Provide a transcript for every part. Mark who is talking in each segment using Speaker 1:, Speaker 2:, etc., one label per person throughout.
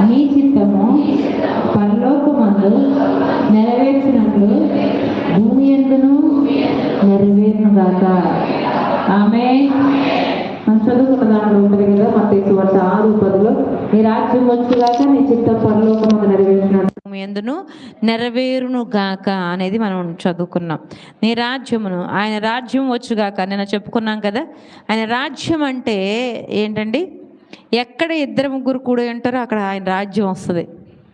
Speaker 1: నీ చిత్తము పరలోకమందు నెరవేర్చినట్లు భూమి ఎందును నెరవేరును గాక ఆమె మనం చదువుకున్న దాంట్లో ఉంటుంది కదా మన సువార్త ఆరు పదిలో నీ రాజ్యం వచ్చుగాక నీ చిత్తం పరలోకమందు నెరవేర్చినట్లు
Speaker 2: ఎందును నెరవేరును గాక అనేది మనం చదువుకున్నాం. నీ రాజ్యమును ఆయన రాజ్యం వచ్చుగాక నేను చెప్పుకున్నాం కదా. ఆయన రాజ్యం అంటే ఏంటండి? ఎక్కడ ఇద్దరు ముగ్గురు కూడా ఉంటారో అక్కడ ఆయన రాజ్యం వస్తుంది.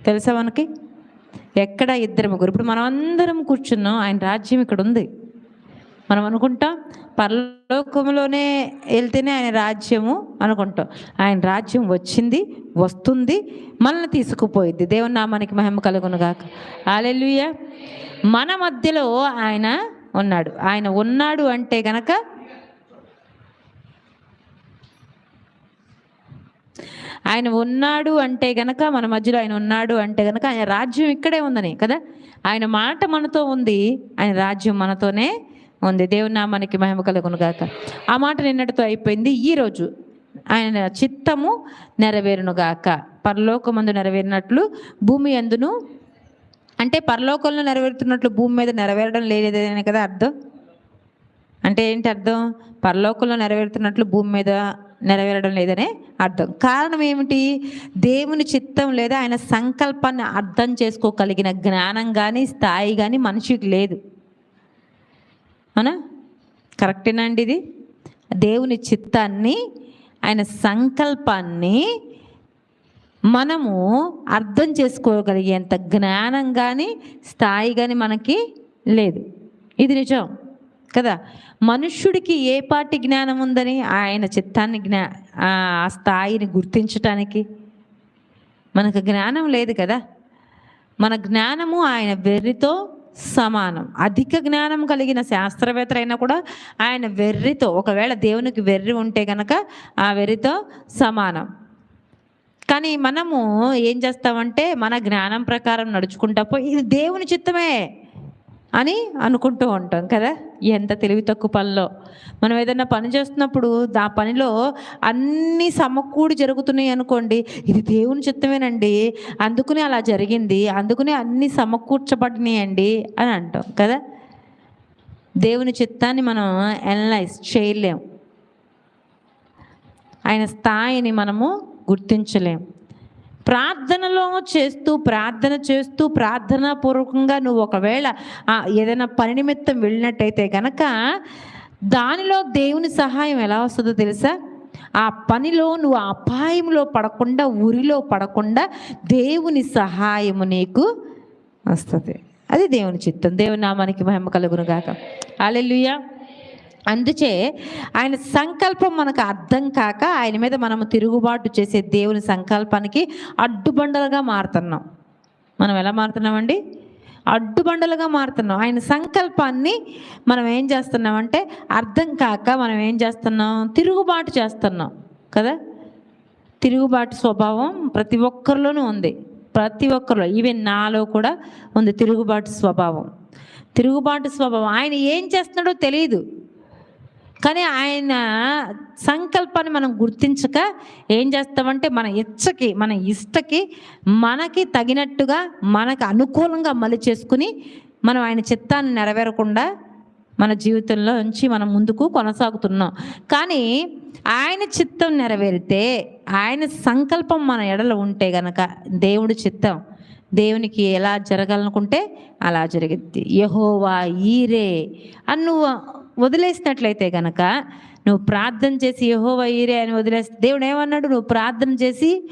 Speaker 2: తెలుసా మనకి? ఎక్కడ ఇద్దరు ముగ్గురు? ఇప్పుడు మనం అందరం కూర్చున్నాం ఆయన రాజ్యం ఇక్కడ ఉంది. మనం అనుకుంటాం పరలోకంలోనే వెళ్తేనే ఆయన రాజ్యము అనుకుంటాం. ఆయన రాజ్యం వచ్చింది వస్తుంది మనల్ని తీసుకుపోయిద్ది. దేవుని నామానికి మహిమ కలుగును గాక. ఆలెలుయ మన మధ్యలో ఆయన ఉన్నాడు. ఆయన ఉన్నాడు అంటే గనక ఆయన ఉన్నాడు అంటే గనక మన మధ్యలో ఆయన ఉన్నాడు అంటే గనక ఆయన రాజ్యం ఇక్కడే ఉందని కదా? ఆయన మాట మనతో ఉంది ఆయన రాజ్యం మనతోనే ఉంది. దేవుని నామానికి మహిమ కలుగును గాక. ఆ మాట నిన్నటితో అయిపోయింది. ఈ రోజు ఆయన చిత్తము నెరవేరును గాక. పరలోకమందు నెరవేరినట్లు భూమి అందును అంటే పరలోకంలో నెరవేరుతున్నట్లు భూమి మీద నెరవేరడం లేదని కదా అర్థం? అంటే ఏంటి అర్థం? పరలోకంలో నెరవేరుతున్నట్లు భూమి మీద నెరవేరడం లేదనే అర్థం. కారణం ఏమిటి? దేవుని చిత్తం లేదా ఆయన సంకల్పాన్ని అర్థం చేసుకోగలిగిన జ్ఞానం కానీ స్థాయి కానీ మనిషికి లేదు. అవునా? కరెక్టేనా అండి ఇది? దేవుని చిత్తాన్ని ఆయన సంకల్పాన్ని మనము అర్థం చేసుకోగలిగేంత జ్ఞానం కానీ స్థాయి కానీ మనకి లేదు. ఇది నిజం. కదా? మనుష్యుడికి ఏ పాటి జ్ఞానం ఉందని? ఆయన చిత్తాన్ని జ్ఞా ఆ స్థాయిని గుర్తించటానికి. మనకు జ్ఞానం లేదు కదా? మన జ్ఞానము ఆయన వెర్రితో సమానం. అధిక జ్ఞానం కలిగిన శాస్త్రవేత్తలైనా కూడా ఆయన వెర్రితో ఒకవేళ దేవునికి వెర్రి ఉంటే కనుక ఆ వెర్రితో సమానం. కానీ మనము ఏం చేస్తామంటే మన జ్ఞానం ప్రకారం నడుచుకుంటా పోయి ఇది దేవుని చిత్తమే అని అనుకుంటూ ఉంటాం కదా? ఎంత తెలివి తక్కువ పనిలో? మనం ఏదైనా పని చేస్తున్నప్పుడు ఆ పనిలో అన్ని సమకూడి జరుగుతున్నాయి అనుకోండి ఇది దేవుని చిత్తమేనండి. అందుకనే అలా జరిగింది అందుకనే అన్ని సమకూర్చబడినాయండి అని అంటాం కదా? దేవుని చిత్తాన్ని మనం అనలైజ్ చేయలేం. ఆయన స్థాయిని మనము గుర్తించలేం. ప్రార్థనలో చేస్తూ ప్రార్థన చేస్తూ ప్రార్థన పూర్వకంగా నువ్వు ఒకవేళ ఏదైనా పని నిమిత్తం వెళ్ళినట్టయితే గనక దానిలో దేవుని సహాయం ఎలా వస్తుందో తెలుసా? ఆ పనిలో నువ్వు ఆ అపాయంలో పడకుండా ఉరిలో పడకుండా దేవుని సహాయము నీకు వస్తుంది. అది దేవుని చిత్తం. దేవుని నామానికి మహిమ కలుగును గాక అలెలుయా అందుచే ఆయన సంకల్పం మనకు అర్థం కాక ఆయన మీద మనము తిరుగుబాటు చేసే దేవుని సంకల్పానికి అడ్డుబండలుగా మారుతున్నాం. మనం ఎలా మారుతున్నామండి? అడ్డుబండలుగా మారుతున్నాం. ఆయన సంకల్పాన్ని మనం ఏం చేస్తున్నామంటే అర్థం కాక మనం ఏం చేస్తున్నాం? తిరుగుబాటు చేస్తున్నాం కదా? తిరుగుబాటు స్వభావం ప్రతి ఒక్కరిలోనూ ఉంది. ప్రతి ఒక్కరిలో ఈవెన్ నాలో కూడా ఉంది తిరుగుబాటు స్వభావం. తిరుగుబాటు స్వభావం. ఆయన ఏం చేస్తున్నాడో తెలియదు కానీ ఆయన సంకల్పాన్ని మనం గుర్తించక ఏం చేస్తామంటే మన ఇచ్చకి మన ఇష్టకి మనకి తగినట్టుగా మనకు అనుకూలంగా మలి చేసుకుని మనం ఆయన చిత్తాన్ని నెరవేరకుండా మన జీవితంలో నుంచి మనం ముందుకు కొనసాగుతున్నాం. కానీ ఆయన చిత్తం నెరవేరితే ఆయన సంకల్పం మన ఎడల ఉంటే గనక దేవుడి చిత్తం దేవునికి ఎలా జరగాలనుకుంటే అలా జరిగిద్ది. యహోవా ఈరే అని నువ్వు వదిలేసినట్లయితే గనక నువ్వు ప్రార్థన చేసి యహోవా ఈరే అని వదిలేస్తే దేవుడు ఏమన్నాడు? నువ్వు ప్రార్థన చేసి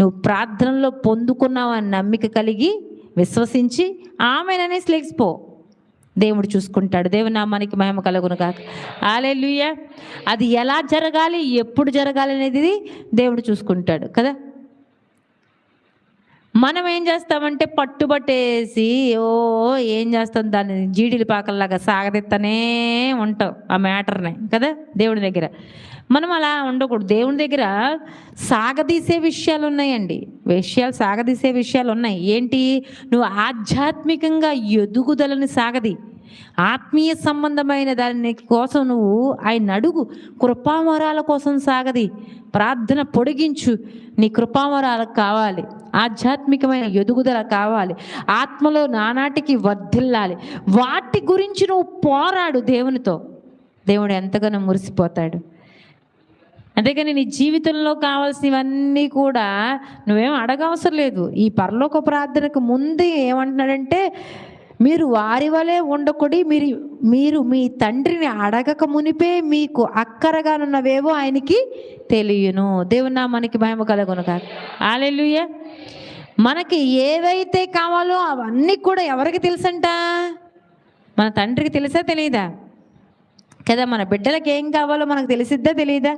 Speaker 2: నువ్వు ప్రార్థనలో పొందుకున్నావు అని నమ్మిక కలిగి విశ్వసించి ఆమెననేసి లేచిపో దేవుడు చూసుకుంటాడు. దేవుని నామానికి మహిమ కలుగును కాక ఆలెలుయ్య అది ఎలా జరగాలి ఎప్పుడు జరగాలి అనేది దేవుడు చూసుకుంటాడు. కదా? మనం ఏం చేస్తామంటే పట్టుబట్టేసి ఓ ఏం చేస్తాం దాన్ని? జీడిల పాకల్లాగా సాగదిత్తనే ఉంటాం ఆ మ్యాటర్ని కదా? దేవుడి దగ్గర. మనం అలా ఉండకూడదు. దేవుని దగ్గర సాగదీసే విషయాలు ఉన్నాయండి విషయాలు సాగదీసే విషయాలు ఉన్నాయి ఏంటి? నువ్వు ఆధ్యాత్మికంగా ఎదుగుదలని సాగది. ఆత్మీయ సంబంధమైన దాని కోసం నువ్వు ఆయన అడుగు. కృపావరాల కోసం సాగది. ప్రార్థన పొడిగించు. నీ కృపావరాలకు కావాలి. ఆధ్యాత్మికమైన ఎదుగుదల కావాలి. ఆత్మలో నానాటికి వర్ధిల్లాలి. వాటి గురించి నువ్వు పోరాడు దేవునితో. దేవుడు ఎంతగానో మురిసిపోతాడు. అంతేకాని నీ జీవితంలో కావాల్సినవన్నీ కూడా నువ్వేం అడగవసరం లేదు. ఈ పరలోక ప్రార్థనకు ముందే ఏమంటున్నాడంటే మీరు వారి వలె ఉండకొడి మీరు మీరు మీ తండ్రిని అడగక మునిపే మీకు అక్కరగానున్నవేవో ఆయనకి తెలియను. దేవుని నామానికి మహిమ కలగును కాదు ఆలెలుయ్య మనకి ఏవైతే కావాలో అవన్నీ కూడా ఎవరికి తెలుసంట? మన తండ్రికి తెలుసా తెలియదా కదా మన బిడ్డలకి ఏం కావాలో మనకు తెలిసిద్దా తెలియదా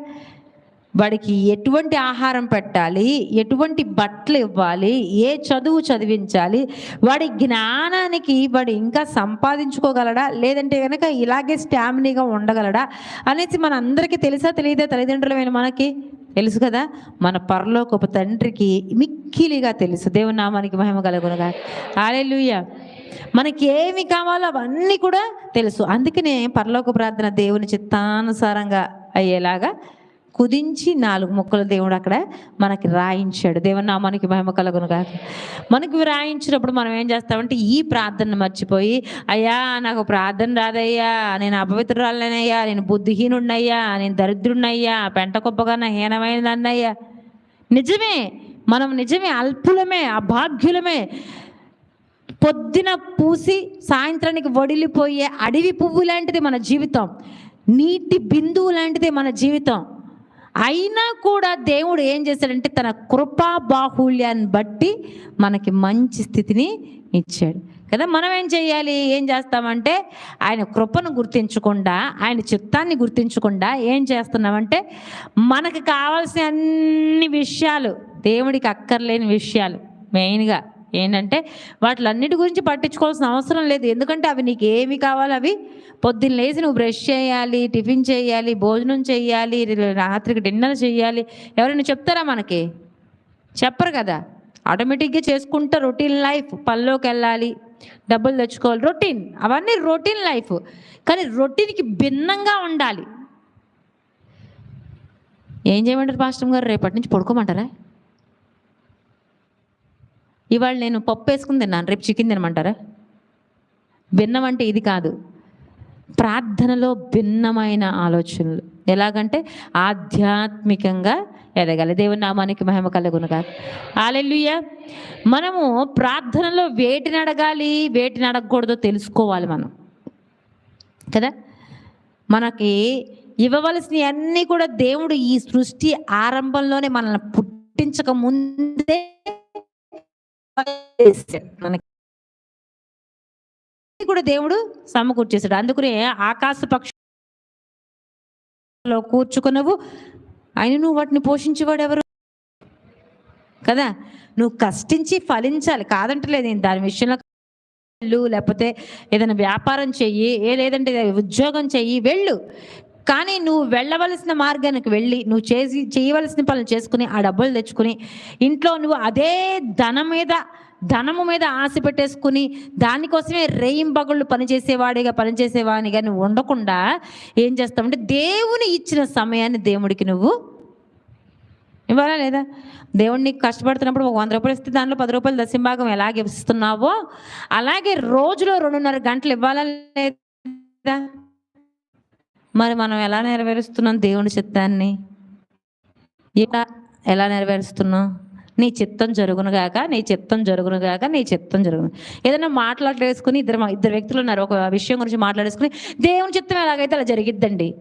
Speaker 2: వాడికి ఎటువంటి ఆహారం పెట్టాలి ఎటువంటి బట్టలు ఇవ్వాలి ఏ చదువు చదివించాలి వాడి జ్ఞానానికి వాడు ఇంకా సంపాదించుకోగలడా లేదంటే కనుక ఇలాగే స్టామినీగా ఉండగలడా అనేసి మన అందరికీ తెలుసా తెలియదా తల్లిదండ్రులమైన మనకి? తెలుసు కదా మన పరలోకపు తండ్రికి మిక్కిలిగా తెలుసు. దేవుని నామానికి మహిమ కలుగునుగా. లూయ మనకి ఏమి కావాలో అవన్నీ కూడా తెలుసు. అందుకనే పరలోక ప్రార్థన దేవుని చిత్తానుసారంగా అయ్యేలాగా కుదించి నాలుగు ముక్కలు దేవుడు అక్కడ మనకి రాయించాడు. దేవుని నామానికి మహిమ కలుగును కాక మనకి రాయించినప్పుడు మనం ఏం చేస్తామంటే ఈ ప్రార్థన మర్చిపోయి అయ్యా నాకు ప్రార్థన రాదయ్యా నేను అపవిత్రురాలనయ్యా నేను బుద్ధిహీనుడినయ్యా నేను దరిద్రుడినయ్యా పెంట కుప్పగా హీనమైనదన్నయ్యా నిజమే మనం నిజమే అల్పులమే అభాగ్యులమే. పొద్దున పూసి సాయంత్రానికి వడిలిపోయే అడవి పువ్వు లాంటిది మన జీవితం. నీటి బిందువు లాంటిది మన జీవితం. అయినా కూడా దేవుడు ఏం చేశాడంటే తన కృపా బాహుళ్యాన్ని బట్టి మనకి మంచి స్థితిని ఇచ్చాడు. కదా మనం ఏం చేయాలి? ఏం చేస్తామంటే ఆయన కృపను గుర్తించకుండా ఆయన చిత్తాన్ని గుర్తించకుండా ఏం చేస్తున్నామంటే మనకు కావాల్సిన అన్ని విషయాలు దేవుడికి అక్కర్లేని విషయాలు మెయిన్గా ఏంటంటే వాటిలన్నిటి గురించి పట్టించుకోవాల్సిన అవసరం లేదు. ఎందుకంటే అవి నీకు ఏమి కావాలో అవి పొద్దున్న లేచి నువ్వు బ్రష్ చేయాలి టిఫిన్ చేయాలి భోజనం చేయాలి రాత్రికి డిన్నర్ చేయాలి. ఎవరైనా చెప్తారా మనకి? చెప్పరు కదా. ఆటోమేటిక్గా చేసుకుంటా రొటీన్ లైఫ్. పనిలోకి వెళ్ళాలి డబ్బులు తెచ్చుకోవాలి. రొటీన్. అవన్నీ రొటీన్ లైఫ్. కానీ రొటీన్కి భిన్నంగా ఉండాలి. ఏం చేయమంటారు పాస్టర్ గారు? రేపటి నుంచి పడుకోమంటారా? ఇవాళ నేను పప్పు వేసుకుని తిన్నాను. రేపు చికెన్ తినమంటారా? భిన్నం అంటే ఇది కాదు. ప్రార్థనలో భిన్నమైన ఆలోచనలు. ఎలాగంటే ఆధ్యాత్మికంగా ఎదగాలి. దేవుని నామానికి మహిమ కలుగును కాదు ఆలెల్లుయ్య మనము ప్రార్థనలో వేటిని అడగాలి వేటిని అడగకూడదో తెలుసుకోవాలి మనం. కదా? మనకి ఇవ్వవలసిన అన్నీ కూడా దేవుడు ఈ సృష్టి ఆరంభంలోనే మనల్ని పుట్టించక ముందే మనకి. కూడా దేవుడు సమకూర్చేశాడు. అందుకనే ఆకాశ పక్షులో కూర్చుకున్నవు ఆయన నువ్వు వాటిని పోషించేవాడు ఎవరు? కదా? నువ్వు కష్టించి ఫలించాలి. కాదంటలేదు నేను దాని విషయంలో లేకపోతే ఏదైనా వ్యాపారం చెయ్యి. ఏ లేదంటే ఉద్యోగం చెయ్యి. వెళ్ళు. కానీ నువ్వు వెళ్ళవలసిన మార్గానికి వెళ్ళి నువ్వు చేసి చేయవలసిన పనులు చేసుకుని ఆ డబ్బులు తెచ్చుకుని ఇంట్లో నువ్వు అదే ధనం మీద ధనము మీద ఆశ పెట్టేసుకుని దానికోసమే రేయింబగుళ్ళు పనిచేసేవాడిగా పనిచేసేవాడిగా నువ్వు ఉండకుండా ఏం చేస్తావంటే దేవుని ఇచ్చిన సమయాన్ని దేవుడికి నువ్వు ఇవ్వాలా లేదా? దేవుడు నీకు కష్టపడుతున్నప్పుడు ఒక వంద రూపాయలు ఇస్తే దానిలో పది రూపాయలు దశంభాగం ఎలాగ ఇస్తున్నావో అలాగే రోజులో రెండున్నర గంటలు ఇవ్వాలా లేదా? మరి మనం ఎలా నెరవేరుస్తున్నాం దేవుని చిత్తాన్ని? ఇలా ఎలా నెరవేరుస్తున్నాం? నీ చిత్తం జరుగునుగాక నీ చిత్తం జరుగునుగాక నీ చిత్తం జరుగును. ఏదైనా మాట్లాడేసుకుని ఇద్దరు ఇద్దరు వ్యక్తులు ఉన్నారు ఒక విషయం గురించి మాట్లాడేసుకుని దేవుని చిత్తం ఎలాగైతే అలా జరిగిద్దండి?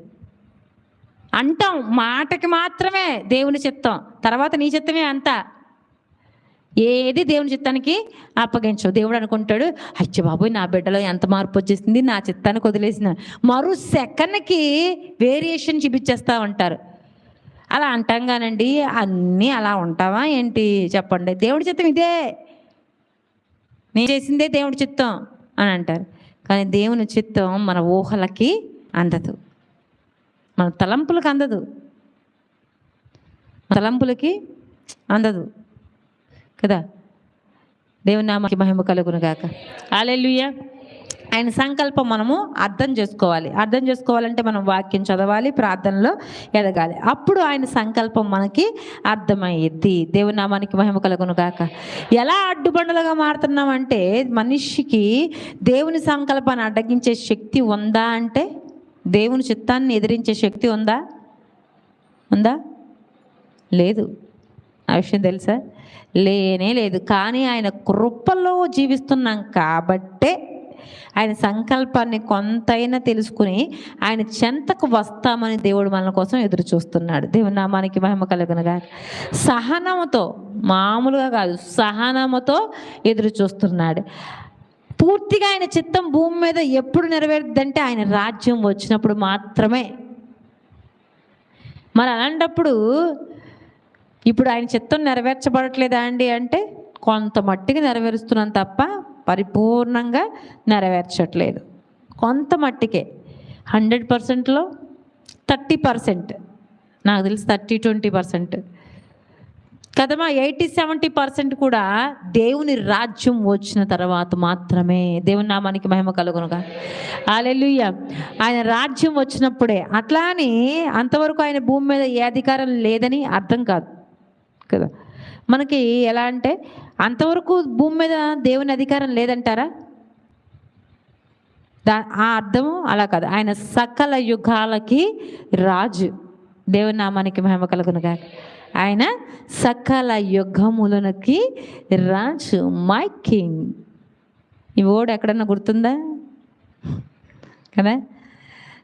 Speaker 2: అంటాం మాటకి మాత్రమే దేవుని చిత్తం తర్వాత నీ చిత్తమే అంతా. ఏది దేవుని చిత్తానికి అప్పగించవు. దేవుడు అనుకుంటాడు అచ్చ బాబోయ్ నా బిడ్డలో ఎంత మార్పు వచ్చేసింది నా చిత్తానికి వదిలేసిన. మరో సెకండ్కి వేరియేషన్ చూపించేస్తా ఉంటారు. అలా అంటాం కానండి అన్నీ అలా ఉంటావా ఏంటి? చెప్పండి. దేవుడి చిత్తం ఇదే. నేను చేసిందే దేవుడి చిత్తం అని అంటారు. కానీ దేవుని చిత్తం మన ఊహలకి అందదు. మన తలంపులకు అందదు. తలంపులకి అందదు. కదా? దేవుని నామకి మహిమ కలుగును గాక. ఆలెలుయ్య ఆయన సంకల్పం మనము అర్థం చేసుకోవాలి. అర్థం చేసుకోవాలంటే మనం వాక్యం చదవాలి ప్రార్థనలో ఎదగాలి. అప్పుడు ఆయన సంకల్పం మనకి అర్థమయ్యిద్ది. దేవుని నామానికి మహిమ కలుగును గాక. ఎలా అడ్డుబండలుగా మారుతున్నామంటే మనిషికి దేవుని సంకల్పాన్ని అడ్డగించే శక్తి ఉందా అంటే దేవుని చిత్తాన్ని ఎదిరించే శక్తి ఉందా? ఉందా? లేదు. ఆ విషయం తెలుసా? లేనే లేదు. కానీ ఆయన కృపలో జీవిస్తున్నాం కాబట్టే ఆయన సంకల్పాన్ని కొంతైనా తెలుసుకుని ఆయన చెంతకు వస్తామని దేవుడు మన కోసం ఎదురు చూస్తున్నాడు. దేవుని నామానికి మహిమ కలుగునగా సహనముతో మామూలుగా కాదు సహనముతో ఎదురు చూస్తున్నాడు. పూర్తిగా ఆయన చిత్తం భూమి మీద ఎప్పుడు నెరవేరుద్దంటే ఆయన రాజ్యం వచ్చినప్పుడు మాత్రమే. మరి అలాంటప్పుడు ఇప్పుడు ఆయన చిత్తం నెరవేర్చబడట్లేదా అండి అంటే కొంత మట్టికి నెరవేరుస్తున్నాం తప్ప పరిపూర్ణంగా నెరవేర్చట్లేదు. కొంత మట్టికే. హండ్రెడ్ పర్సెంట్లో థర్టీ పర్సెంట్. నాకు తెలిసి థర్టీ ట్వంటీ పర్సెంట్. కదమా ఎయిటీ సెవెంటీ పర్సెంట్ కూడా దేవుని రాజ్యం వచ్చిన తర్వాత మాత్రమే దేవుని నామానికి మహిమ కలుగునుగా. అలెలుయ్య ఆయన రాజ్యం వచ్చినప్పుడే అట్లా అని అంతవరకు ఆయన భూమి మీద ఏ అధికారం లేదని అర్థం కాదు. కదా. మనకి ఎలా అంటే అంతవరకు భూమి మీద దేవుని అధికారం లేదంటారా? దా ఆ అర్థము అలా కాదు. ఆయన సకల యుగాలకి రాజు. దేవుని నామానికి మహిమ కలుగునుగా ఆయన సకల యుగములకి రాజు మై కింగ్. ఈ ఓడ్ ఎక్కడన్నా గుర్తుందా? కదా?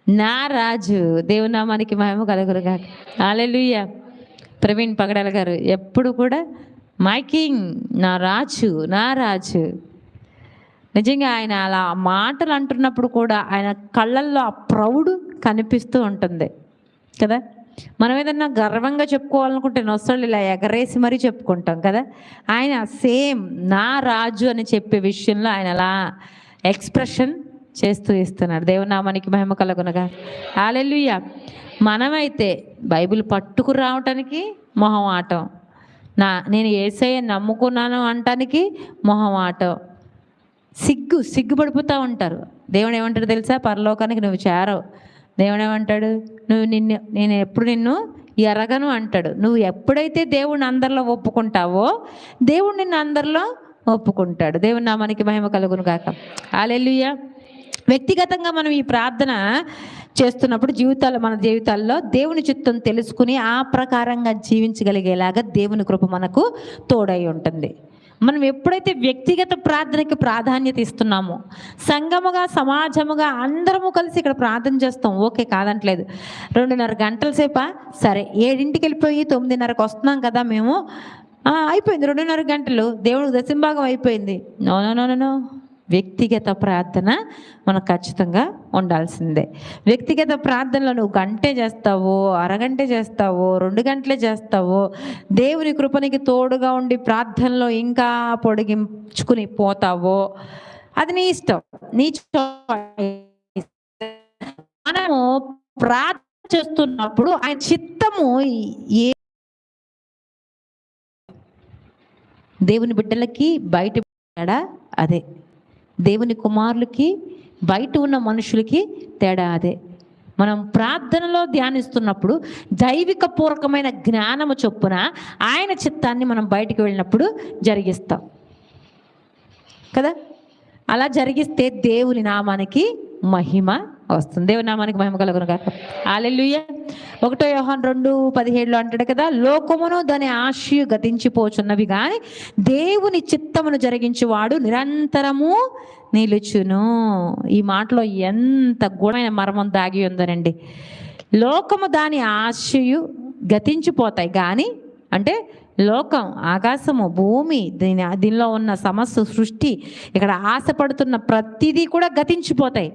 Speaker 2: నా రాజు. దేవునామానికి మహిమ కలుగురుగా అలెలుయ్యా ప్రవీణ్ పగడాల గారు ఎప్పుడు కూడా మై కింగ్ నా రాజు నా రాజు. నిజంగా ఆయన అలా మాటలు అంటున్నప్పుడు కూడా ఆయన కళ్ళల్లో ఆ ప్రౌడ్ కనిపిస్తూ ఉంటుంది కదా? మనం ఏదన్నా గర్వంగా చెప్పుకోవాలనుకుంటే నొసళ్ళు ఇలా ఎగరేసి మరీ చెప్పుకుంటాం కదా? ఆయన సేమ్ నా రాజు అని చెప్పే విషయంలో ఆయన అలా ఎక్స్ప్రెషన్ చేస్తూ ఇస్తున్నాడు దేవునామానికి మహిమ కలుగునగా. ఆలెలుయ్య మనమైతే బైబిల్ పట్టుకు రావటానికి మొహం ఆటం. నా నేను ఏసయ్య నమ్ముకున్నాను అంటానికి మొహం ఆటం. సిగ్గు సిగ్గుపడిపోతూ ఉంటారు. దేవుడు ఏమంటాడు తెలుసా? పరలోకానికి నువ్వు చేరవు. దేవుడు ఏమంటాడు? నువ్వు నిన్ను నేను ఎప్పుడు నిన్ను ఎరగను అంటాడు. నువ్వు ఎప్పుడైతే దేవుడిని అందరిలో ఒప్పుకుంటావో దేవుడు నిన్ను అందరిలో ఒప్పుకుంటాడు. దేవుని నామానికి మహిమ కలుగును కాక ఆలెల్లుయ్య వ్యక్తిగతంగా మనం ఈ ప్రార్థన చేస్తున్నప్పుడు జీవితాలు మన జీవితాల్లో దేవుని చిత్తం తెలుసుకుని ఆ ప్రకారంగా జీవించగలిగేలాగా దేవుని కృప మనకు తోడై ఉంటుంది. మనం ఎప్పుడైతే వ్యక్తిగత ప్రార్థనకి ప్రాధాన్యత ఇస్తున్నామో సంఘముగా సమాజముగా అందరము కలిసి ఇక్కడ ప్రార్థన చేస్తాం ఓకే కాదంటలేదు. రెండున్నర గంటల సేపా? సరే ఏడింటికి వెళ్ళిపోయి తొమ్మిదిన్నరకు వస్తున్నాం కదా మేము. అయిపోయింది. రెండున్నర గంటలు. దేవుడికి దశంభాగం అయిపోయింది. No no no, no. వ్యక్తిగత ప్రార్థన మనకు ఖచ్చితంగా ఉండాల్సిందే. వ్యక్తిగత ప్రార్థనలో నువ్వు గంటే చేస్తావో అరగంటే చేస్తావో రెండు గంటలే చేస్తావో దేవుని కృపనికి తోడుగా ఉండి ప్రార్థనలో ఇంకా పొడిగించుకుని పోతావో అది నీ ఇష్టం. నీ మనము ప్రార్థన చేస్తున్నప్పుడు ఆయన చిత్తము ఏ దేవుని బిడ్డలకి బయట అదే. దేవుని కుమారులకి బయట ఉన్న మనుషులకి తేడా అదే. మనం ప్రార్థనలో ధ్యానిస్తున్నప్పుడు దైవిక పూర్వకమైన జ్ఞానము చొప్పున ఆయన చిత్తాన్ని మనం బయటికి వెళ్ళినప్పుడు జరిగిస్తాం. కదా? అలా జరిగిస్తే దేవుని నామానికి మహిమ వస్తుంది. దేవుని నామానికి మహిమ కలుగును కాక ఆలెల్లుయ్య ఒకటో యోహాన్ రెండు పదిహేడులో అంటాడు కదా లోకమును దాని ఆశయు గతించిపోచున్నవి కానీ దేవుని చిత్తమును జరిగించేవాడు నిరంతరము నిలుచును. ఈ మాటలో ఎంత గుణమైన మర్మం దాగి ఉందనండి. లోకము దాని ఆశయు గతించిపోతాయి కానీ అంటే లోకం ఆకాశము భూమి దీని దీనిలో ఉన్న సమస్య సృష్టి ఇక్కడ ఆశపడుతున్న ప్రతిదీ కూడా గతించిపోతాయి.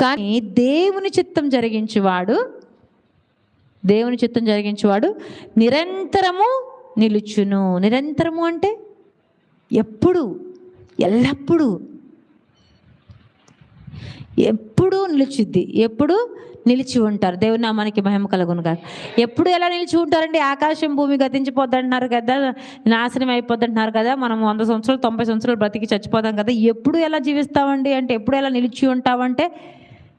Speaker 2: కానీ దేవుని చిత్తం జరిగించేవాడు దేవుని చిత్తం జరిగించేవాడు నిరంతరము నిలుచును. నిరంతరము అంటే ఎప్పుడు? ఎల్లప్పుడూ. ఎప్పుడూ నిలిచిద్ది. ఎప్పుడు? నిలిచి ఉంటారు. దేవుని నామానికి మహిమ కలుగును కాదు ఎప్పుడు ఎలా నిలిచి ఉంటారండి? ఆకాశం భూమి గతించిపోద్ది అంటున్నారు కదా నాశనం అయిపోద్దంటున్నారు కదా మనం వంద సంవత్సరాలు తొంభై సంవత్సరాలు బ్రతికి చచ్చిపోతాం కదా. ఎప్పుడు ఎలా జీవిస్తామండి? అంటే ఎప్పుడు ఎలా నిలిచి ఉంటామంటే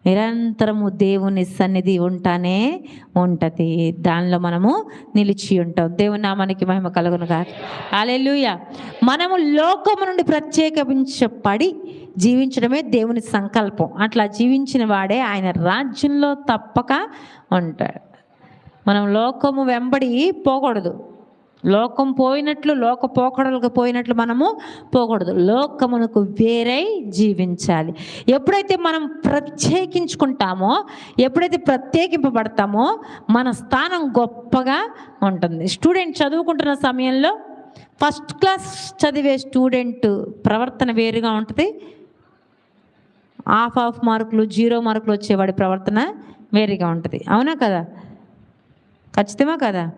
Speaker 2: నిరంతరము దేవుని సన్నిధి ఉంటానే ఉంటుంది. దానిలో మనము నిలిచి ఉంటాం. దేవుని నామానికి మహిమ కలుగును కాదు అలెలుయ మనము లోకము నుండి ప్రత్యేకించబడి జీవించడమే దేవుని సంకల్పం. అట్లా జీవించిన వాడే ఆయన రాజ్యంలో తప్పక ఉంటాడు. మనం లోకము వెంబడి పోకూడదు. లోకం పోయినట్లు లోక పోకడలకు పోయినట్లు మనము పోకూడదు. లోకమునకు వేరై జీవించాలి. ఎప్పుడైతే మనం ప్రత్యేకించుకుంటామో ఎప్పుడైతే ప్రత్యేకింపబడతామో మన స్థానం గొప్పగా ఉంటుంది. స్టూడెంట్ చదువుకుంటున్న సమయంలో ఫస్ట్ క్లాస్ చదివే స్టూడెంట్ ప్రవర్తన వేరుగా ఉంటుంది. హాఫ్ హాఫ్ మార్కులు జీరో మార్కులు వచ్చేవాడి ప్రవర్తన వేరుగా ఉంటుంది. అవునా కదా? ఖచ్చితమా కదా?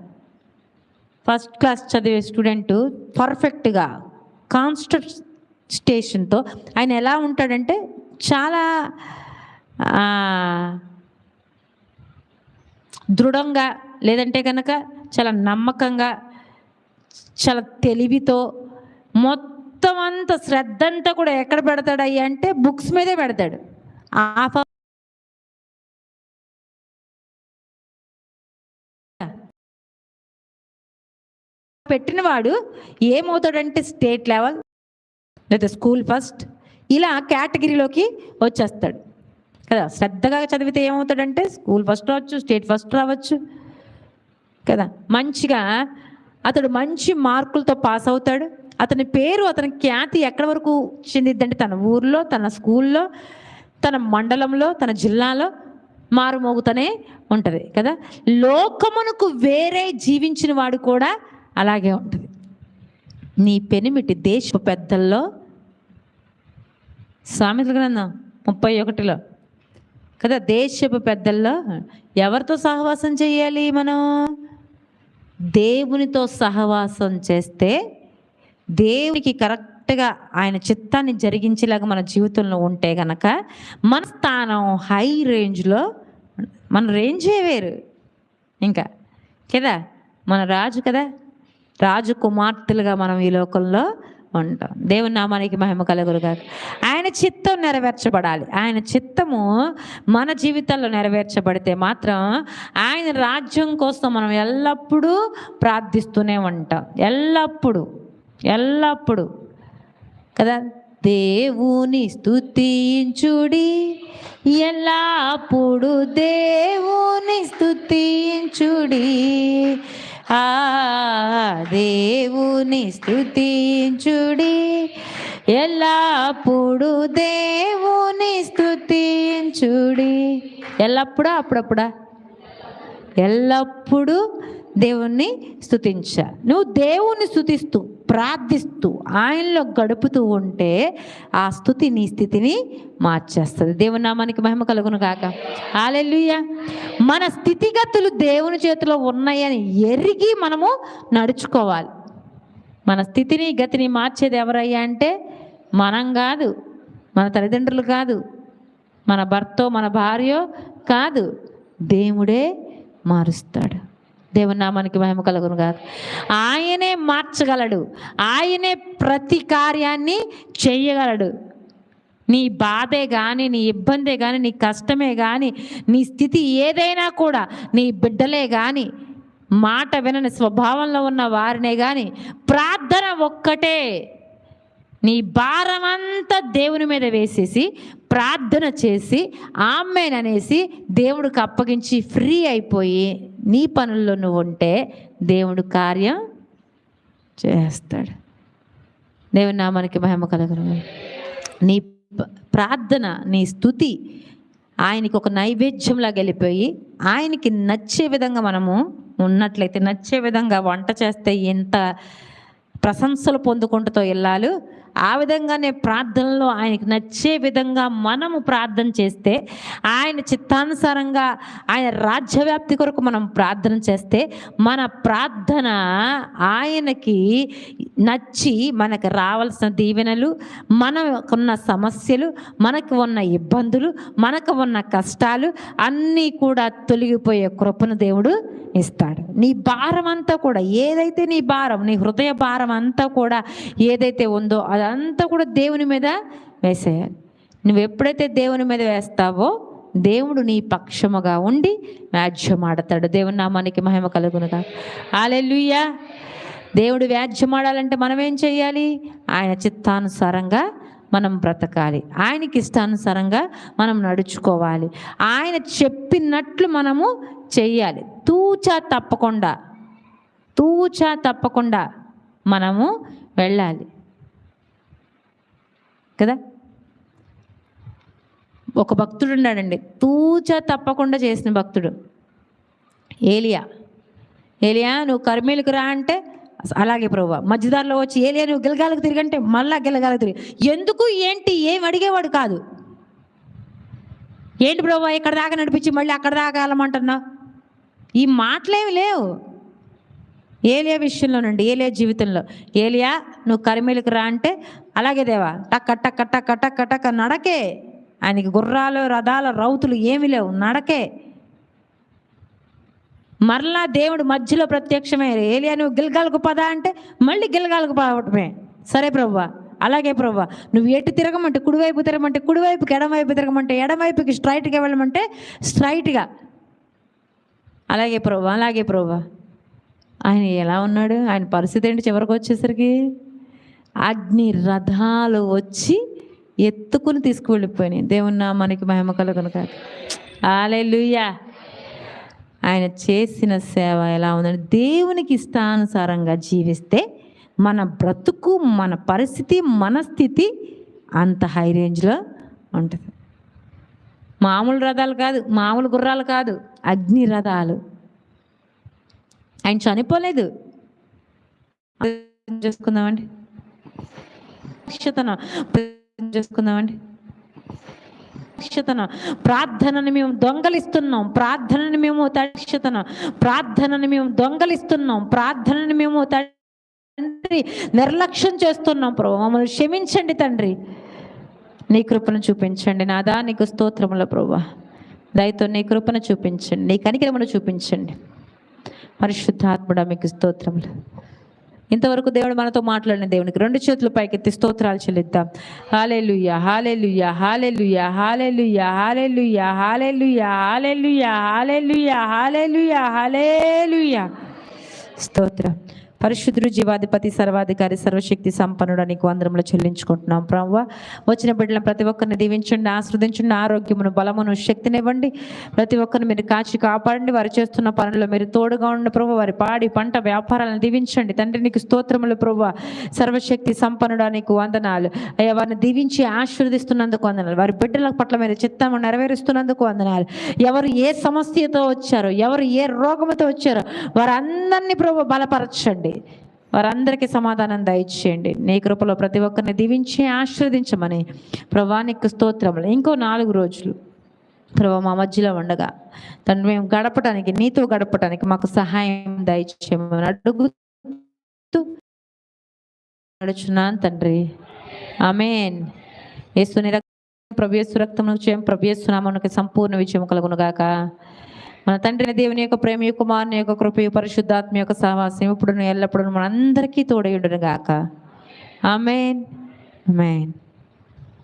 Speaker 2: ఫస్ట్ క్లాస్ చదివే స్టూడెంట్ పర్ఫెక్ట్గా కాన్స్టెంట్ స్టేషన్తో ఆయన ఎలా ఉంటాడంటే చాలా దృఢంగా లేదంటే కనుక చాలా నమ్మకంగా చాలా తెలివితో మొత్తం అంత శ్రద్ధ అంతా కూడా ఎక్కడ పెడతాడయ్యా అంటే బుక్స్ మీదే పెడతాడు. ఆఫ్ పెట్టినవాడు ఏమవుతాడంటే స్టేట్ లెవెల్ లేదా స్కూల్ ఫస్ట్ ఇలా కేటగిరీలోకి వచ్చేస్తాడు. కదా శ్రద్ధగా చదివితే ఏమవుతాడంటే స్కూల్ ఫస్ట్ రావచ్చు స్టేట్ ఫస్ట్ రావచ్చు. కదా మంచిగా అతడు మంచి మార్కులతో పాస్ అవుతాడు. అతని పేరు అతని ఖ్యాతి ఎక్కడి వరకు చెందిద్దంటే తన ఊర్లో తన స్కూల్లో తన మండలంలో తన జిల్లాలో మారుమోగుతూనే ఉంటుంది. కదా లోకమునకు వేరే జీవించిన వాడు కూడా అలాగే ఉంటుంది. నీ పెనిమిటి దేశ పెద్దల్లో సామెతల గ్రంథం ముప్పై ఒకటిలో కదా దేశపు పెద్దల్లో ఎవరితో సహవాసం చేయాలి మనం? దేవునితో సహవాసం చేస్తే దేవునికి కరెక్ట్గా ఆయన చిత్తాన్ని జరిగించేలాగా మన జీవితంలో ఉంటే గనక మన స్థానం హై రేంజ్లో మన రేంజే వేరు. ఇంకా కదా మన రాజు కదా రాజు కుమార్తెలుగా మనం ఈ లోకంలో ఉంటాం. దేవుని నామానికి మహిమ కలుగురుగా ఆయన చిత్తం నెరవేర్చబడాలి. ఆయన చిత్తము మన జీవితాల్లో నెరవేర్చబడితే మాత్రం ఆయన రాజ్యం కోసం మనం ఎల్లప్పుడూ ప్రార్థిస్తూనే ఉంటాం. ఎల్లప్పుడూ ఎల్లప్పుడూ. కదా? దేవుని స్థుతించుడి ఎల్లప్పుడు దేవుని స్థుతించుడి ఆ దేవుని స్తుతించుడి. ఎల్లప్పుడు దేవుని స్థుతించుడి ఎల్లప్పుడూ అప్పుడప్పుడా? ఎల్లప్పుడూ దేవుణ్ణి స్తుతించా. నువ్వు దేవుణ్ణి స్తుతిస్తూ. ప్రార్థిస్తూ ఆయనలో గడుపుతూ ఉంటే ఆ స్థుతి నీ స్థితిని మార్చేస్తుంది. దేవుని నామానికి మహిమ కలుగును కాక ఆలెల్లుయ్య మన స్థితిగతులు దేవుని చేతిలో ఉన్నాయని ఎరిగి మనము నడుచుకోవాలి. మన స్థితిని గతిని మార్చేది ఎవరయ్యా అంటే మనం కాదు. మన తల్లిదండ్రులు కాదు. మన భర్తో మన భార్యో కాదు. దేవుడే మారుస్తాడు. దేవుని నామానికి మహిమ కలుగును కాదు ఆయనే మార్చగలడు. ఆయనే ప్రతి కార్యాన్ని చేయగలడు నీ బాధే కానీ నీ ఇబ్బందే కానీ నీ కష్టమే కానీ నీ స్థితి ఏదైనా కూడా నీ బిడ్డలే కానీ మాట వినని స్వభావంలో ఉన్న వారినే కానీ ప్రార్థన ఒక్కటే. నీ భారం అంతా దేవుని మీద వేసేసి ప్రార్థన చేసి ఆమెననేసి దేవుడికి అప్పగించి ఫ్రీ అయిపోయి నీ పనుల్లో నువ్వు ఉంటే దేవుడు కార్యం చేస్తాడు. దేవుని నామానికి మహిమ కలగరు నీ ప్రార్థన నీ స్థుతి ఆయనకి ఒక నైవేద్యంలాగా వెళ్ళిపోయి ఆయనకి నచ్చే విధంగా మనము ఉన్నట్లయితే నచ్చే విధంగా వంట చేస్తే ఎంత ప్రశంసలు పొందుకుంటుతో ఇల్లాలు ఆ విధంగానే ప్రార్థనలో ఆయనకు నచ్చే విధంగా మనము ప్రార్థన చేస్తే ఆయన చిత్తానుసారంగా ఆయన రాజ్యవ్యాప్తి కొరకు మనం ప్రార్థన చేస్తే మన ప్రార్థన ఆయనకి నచ్చి మనకు రావాల్సిన దీవెనలు మనకున్న సమస్యలు మనకు ఉన్న ఇబ్బందులు మనకు ఉన్న కష్టాలు అన్నీ కూడా తొలగిపోయే కృపను దేవుడు ఇస్తాడు. నీ భారం అంతా కూడా ఏదైతే నీ భారం నీ హృదయ భారం అంతా కూడా ఏదైతే ఉందో అదంతా కూడా దేవుని మీద వేసేయాలి. నువ్వు ఎప్పుడైతే దేవుని మీద వేస్తావో దేవుడు నీ పక్షముగా ఉండి వ్యాజ్యమాడతాడు. దేవుని నామానికి మహిమ కలుగునుగా. ఆలెలుయ్యా దేవుడు వ్యాజ్యమాడాలంటే మనం ఏం చేయాలి? ఆయన చిత్తానుసారంగా మనం బ్రతకాలి. ఆయనకి ఇష్టానుసారంగా మనం నడుచుకోవాలి. ఆయన చెప్పినట్లు మనము చెయ్యాలి. తూచా తప్పకుండా తూచా తప్పకుండా మనము వెళ్ళాలి. కదా? ఒక భక్తుడు ఉన్నాడండి. తూచా తప్పకుండా చేసిన భక్తుడు. ఏలియా. ఏలియా నువ్వు కర్మీలకు రా అంటే అలాగే ప్రభు. మధ్యదారిలో వచ్చి ఏలియా నువ్వు గిలగాలకు తిరిగంటే మళ్ళా గిలగాలకు తిరిగి. ఎందుకు ఏంటి ఏం అడిగేవాడు కాదు. ఏంటి ప్రభు ఇక్కడ దాకా నడిపించి మళ్ళీ అక్కడ దాకా ఈ మాటలేమి లేవు. ఏలియా విషయంలోనండి ఏలియా జీవితంలో. ఏలియా నువ్వు కరిమేలకు రా అంటే అలాగే దేవా టక్క టక్క టక్క టక్క టక్క నడకే. ఆయనకి గుర్రాలు రథాల రౌతులు ఏమి లేవు. నడకే. మరలా దేవుడు మధ్యలో ప్రత్యక్షమే. ఏలియా నువ్వు గిల్గాలకు పద అంటే మళ్ళీ గిల్గాలకు పోవటమే సరే ప్రవ్వా అలాగే ప్రవ్వా నువ్వు ఎటు తిరగమంటే కుడివైపు తిరగమంటే కుడివైపుకి ఎడమవైపు తిరగమంటే ఎడమవైపుకి స్ట్రైట్గా వెళ్ళమంటే స్ట్రైట్గా. అలాగే ప్రవ్వా అలాగే ప్రవ్వా. ఆయన ఎలా ఉన్నాడు? ఆయన పరిస్థితి ఏంటి? చివరికి వచ్చేసరికి? అగ్ని రథాలు వచ్చి ఎత్తుకుని తీసుకువెళ్ళిపోయినాయి. దేవున్నా మనకి మహిమ కలుగును కాక ఆలెలుయ్యా ఆయన చేసిన సేవ ఎలా ఉందంటే దేవునికి ఇష్టానుసారంగా జీవిస్తే మన బ్రతుకు మన పరిస్థితి మన స్థితి అంత హై రేంజ్లో ఉంటుంది. మామూలు రథాలు కాదు మామూలు గుర్రాలు కాదు అగ్ని రథాలు. ఆయన చనిపోలేదు. చేసుకుందామండి. శతన చేసుకుందామండి. శతన ప్రార్థనని మేము దొంగలిస్తున్నాం. ప్రార్థనని మేము తక్షతన ప్రార్థనని మేము దొంగలిస్తున్నాం. ప్రార్థనని మేము తండ్రి నిర్లక్ష్యం చేస్తున్నాం ప్రభు. మమ్మల్ని క్షమించండి తండ్రి. నీ కృపను చూపించండి నాదా. నీకు స్తోత్రముల ప్రభు. దయతో నీ కృపను చూపించండి. నీ కనికరమును చూపించండి. పరిశుద్ధాత్ముడా మీకు స్తోత్రములు. ఇంతవరకు దేవుడు మనతో మాట్లాడిన దేవునికి రెండు చేతులు పైకెత్తి స్తోత్రాలు చెల్లిద్దాం. Hallelujah hallelujah hallelujah hallelujah hallelujah hallelujah hallelujah hallelujah hallelujah hallelujah స్తోత్రం. పరిశుద్ధుడు జీవాధిపతి సర్వాధికారి సర్వశక్తి సంపన్నుడు నీకు అందరంలో చెల్లించుకుంటున్నాం. ప్రవ్వ వచ్చిన బిడ్డలను ప్రతి ఒక్కరిని దీవించండి ఆశ్రదించండి ఆరోగ్యమును బలమును శక్తినివ్వండి ప్రతి ఒక్కరిని మీరు కాచి కాపాడండి. వారు చేస్తున్న పనుల్లో మీరు తోడుగా ఉండి ప్రభు వారి పాడి పంట వ్యాపారాలను దీవించండి. తండ్రి నీకు స్తోత్రములు ప్రభు సర్వశక్తి సంపన్నుడు నీకు వందనాలు. అయ్యా వారిని దీవించి ఆశీర్వదిస్తున్నందుకు వందనాలు. వారి బిడ్డల పట్ల మీరు చిత్తము నెరవేరుస్తున్నందుకు వందనాలు. ఎవరు ఏ సమస్యతో వచ్చారో ఎవరు ఏ రోగంతో వచ్చారో వారందరినీ ప్రభు బలపరచండి. వారందరికీ సమాధానం దయచేయండి. నీ కృపలో ప్రతి ఒక్కరిని దీవించి ఆశీర్వదించమని ప్రభానికి స్తోత్రములు. ఇంకో నాలుగు రోజులు ప్రభా మా మధ్యలో ఉండగా తండ్రి మేము గడపటానికి నీతో గడపటానికి మాకు సహాయం దయచేయమని అడుగుతూ నడుచున్నాను తండ్రి. ఆమెన్. యేసుని రక్తం ప్రభు రక్తమును చేయం ప్రభు నామమునకు సంపూర్ణ విజయం కలుగును గాక మన తండ్రి దేవుని యొక్క ప్రేమ కుమారుని యొక్క కృపయు పరిశుద్ధాత్మ యొక్క సహవాసం ఇప్పుడు ఎల్లప్పుడూ మనందరికీ తోడయుడును గాక ఆమెన్. ఆమెన్.